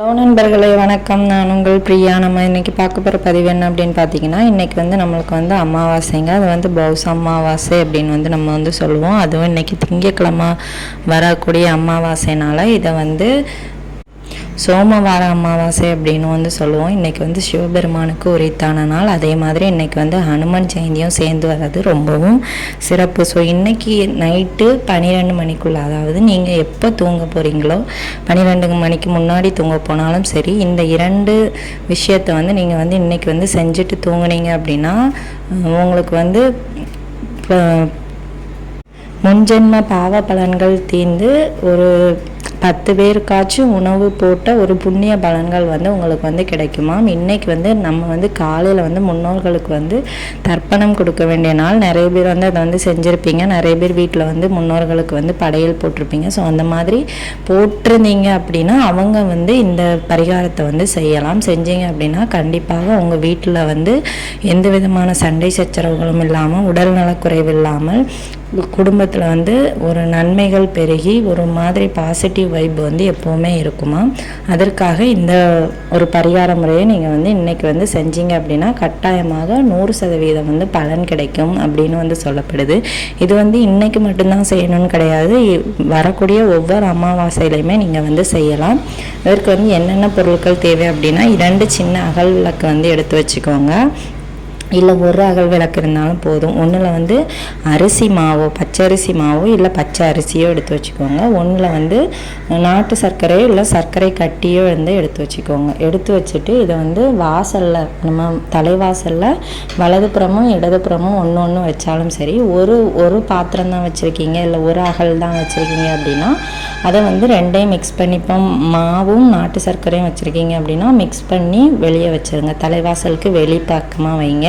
Hello நண்பர்களே வணக்கம். நான் உங்கள் பிரியா. நம்ம இன்றைக்கி பார்க்க போகிற பதிவு என்ன அப்படின்னு பார்த்தீங்கன்னா இன்றைக்கி வந்து நம்மளுக்கு வந்து அமாவாசைங்க. அது வந்து பௌச அமாவாசை அப்படின்னு வந்து நம்ம வந்து சொல்லுவோம். அதுவும் இன்றைக்கி திங்கக்கிழமை வரக்கூடிய அமாவாசைனால இதை வந்து சோமவார அமாவாசை அப்படின்னு வந்து சொல்லுவோம். இன்றைக்கி வந்து சிவபெருமானுக்கு உரித்தான நாள். அதே மாதிரி இன்றைக்கி வந்து ஹனுமன் ஜெயந்தியும் சேர்ந்து வர்றது ரொம்பவும் சிறப்பு. ஸோ இன்றைக்கி நைட்டு பன்னிரெண்டு மணிக்குள்ளே அதாவது நீங்கள் எப்போ தூங்க போகிறீங்களோ பன்னிரெண்டு மணிக்கு முன்னாடி தூங்க போனாலும் சரி இந்த இரண்டு விஷயத்தை வந்து நீங்கள் வந்து இன்றைக்கி வந்து செஞ்சுட்டு தூங்குனீங்க அப்படின்னா உங்களுக்கு வந்து இப்போ முன்ஜென்ம பாவ பலன்கள் தீர்ந்து ஒரு பத்து பேருக்காச்சும் உணவு போட்ட ஒரு புண்ணிய பலன்கள் வந்து உங்களுக்கு வந்து கிடைக்குமா. இன்னைக்கு வந்து நம்ம வந்து காலையில் வந்து முன்னோர்களுக்கு வந்து தர்ப்பணம் கொடுக்க வேண்டிய நாள். நிறைய பேர் வந்து அதை வந்து செஞ்சுருப்பீங்க. நிறைய பேர் வீட்டில் வந்து முன்னோர்களுக்கு வந்து படையல் போட்டிருப்பீங்க. ஸோ அந்த மாதிரி போட்டிருந்தீங்க அப்படின்னா அவங்க வந்து இந்த பரிகாரத்தை வந்து செய்யலாம். செஞ்சீங்க அப்படின்னா கண்டிப்பாக உங்கள் வீட்டில் வந்து எந்த விதமான சண்டை சச்சரவுகளும் இல்லாமல் உடல் நலக்குறைவு இல்லாமல் குடும்பத்தில் வந்து ஒரு நன்மைகள் பெருகி ஒரு மாதிரி பாசிட்டிவ் வைப் வந்து எப்போவுமே இருக்குமா? அதற்காக இந்த ஒரு பரிகார முறையை நீங்கள் வந்து இன்றைக்கி வந்து செஞ்சீங்க அப்படின்னா கட்டாயமாக நூறு சதவீதம் வந்து பலன் கிடைக்கும் அப்படின்னு வந்து சொல்லப்படுது. இது வந்து இன்றைக்கி மட்டும்தான் செய்யணும்னு கிடையாது. வரக்கூடிய ஒவ்வொரு அமாவாசையிலையுமே நீங்கள் வந்து செய்யலாம். இதற்கு வந்து என்னென்ன பொருட்கள் தேவை அப்படின்னா இரண்டு சின்ன அகல் விளக்கு வந்து எடுத்து வச்சுக்கோங்க. இல்லை ஒரு அகல் விளக்கு இருந்தாலும் போதும். ஒன்றில் வந்து அரிசி மாவோ பச்சரிசி மாவோ இல்லை பச்சை அரிசியோ எடுத்து வச்சுக்கோங்க. ஒன்றில் வந்து நாட்டு சர்க்கரையோ இல்லை சர்க்கரை கட்டியோ வந்து எடுத்து வச்சுக்கோங்க. எடுத்து வச்சுட்டு இதை வந்து வாசலில் நம்ம தலைவாசலில் வலதுபுறமும் இடதுபுறமும் ஒன்று ஒன்று வச்சாலும் சரி ஒரு ஒரு பாத்திரம் தான் வச்சுருக்கீங்க இல்லை ஒரு அகல் தான் வச்சுருக்கீங்க அப்படின்னா அதை வந்து ரெண்டையும் மிக்ஸ் பண்ணி இப்போ மாவும் நாட்டு சர்க்கரையும் வச்சுருக்கீங்க அப்படின்னா மிக்ஸ் பண்ணி வெளியே வச்சுருங்க. தலைவாசலுக்கு வெளி பக்கமாக வைங்க.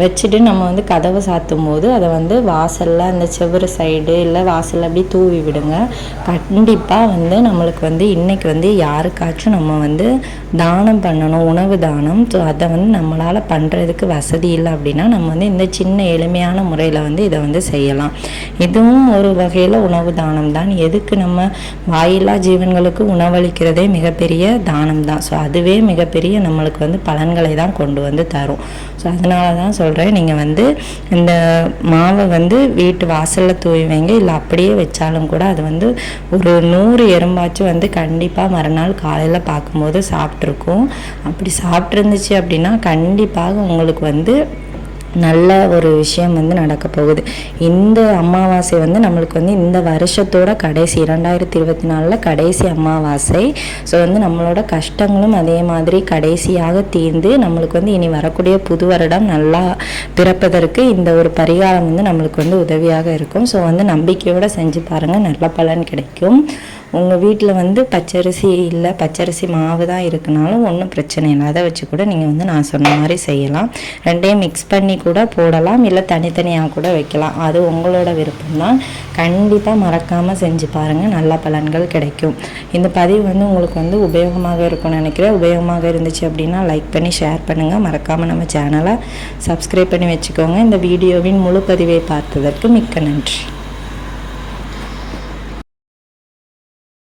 வச்சுட்டு நம்ம வந்து கதவை சாத்தும் போது அதை வந்து வாசலில் அந்த செவ்வறு சைடு இல்லை வாசலில் அப்படி தூவி விடுங்க. கண்டிப்பாக வந்து நம்மளுக்கு வந்து இன்றைக்கி வந்து யாருக்காச்சும் நம்ம வந்து தானம் பண்ணணும் உணவு தானம். ஸோ அதை வந்து நம்மளால் பண்ணுறதுக்கு வசதி இல்லை அப்படின்னா நம்ம வந்து இந்த சின்ன எளிமையான முறையில் வந்து இதை வந்து செய்யலாம். இதுவும் ஒரு வகையில் உணவு தானம் தான். எதுக்கு நம்ம வாயில்லா ஜீவன்களுக்கு உணவளிக்கிறதே மிகப்பெரிய தானம் தான். ஸோ அதுவே மிகப்பெரிய நம்மளுக்கு வந்து பலன்களை தான் கொண்டு வந்து தரும். ஸோ அதனால தான் சொல்கிறேன் நீங்கள் வந்து இந்த மாவை வந்து வீட்டு வாசலில் தூவி வைங்க. இல்லை அப்படியே வச்சாலும் கூட அது வந்து ஒரு நூறு எறும்பாச்சும் வந்து கண்டிப்பாக மறுநாள் காலையில் பார்க்கும்போது சாப்பிட்ருக்கும் அப்படி சாப்பிட்ருந்துச்சு அப்படின்னா கண்டிப்பாக உங்களுக்கு வந்து நல்ல ஒரு விஷயம் வந்து நடக்க போகுது. இந்த அமாவாசை வந்து நம்மளுக்கு வந்து இந்த வருஷத்தோட கடைசி இரண்டாயிரத்தி இருபத்தி நாலில் கடைசி அமாவாசை. ஸோ வந்து நம்மளோட கஷ்டங்களும் அதே மாதிரி கடைசியாக தீர்ந்து நம்மளுக்கு வந்து இனி வரக்கூடிய புது வருடம் நல்லா பிறப்பதற்கு இந்த ஒரு பரிகாரம் வந்து நம்மளுக்கு வந்து உதவியாக இருக்கும். ஸோ வந்து நம்பிக்கையோடு செஞ்சு பாருங்கள் நல்ல பலன் கிடைக்கும். உங்கள் வீட்டில் வந்து பச்சரிசி இல்லை பச்சரிசி மாவு தான் இருக்குனாலும் ஒன்றும் பிரச்சனை இல்லை. அதை வச்சு கூட நீங்கள் வந்து நான் சொன்ன மாதிரி செய்யலாம். ரெண்டையும் மிக்ஸ் பண்ணி கூட போடலாம். இல்லை தனித்தனியாக கூட வைக்கலாம். அது உங்களோட விருப்பம் தான். கண்டிப்பாக மறக்காமல் செஞ்சு பாருங்கள் நல்ல பலன்கள் கிடைக்கும். இந்த பதிவு வந்து உங்களுக்கு வந்து உபயோகமாக இருக்கும்னு நினைக்கிறேன். உபயோகமாக இருந்துச்சு அப்படின்னா லைக் பண்ணி ஷேர் பண்ணுங்கள் மறக்காமல் நம்ம சேனலை சப்ஸ்கிரைப் பண்ணி வச்சுக்கோங்க. இந்த வீடியோவின் முழு பதிவை பார்த்ததற்கு மிக்க நன்றி.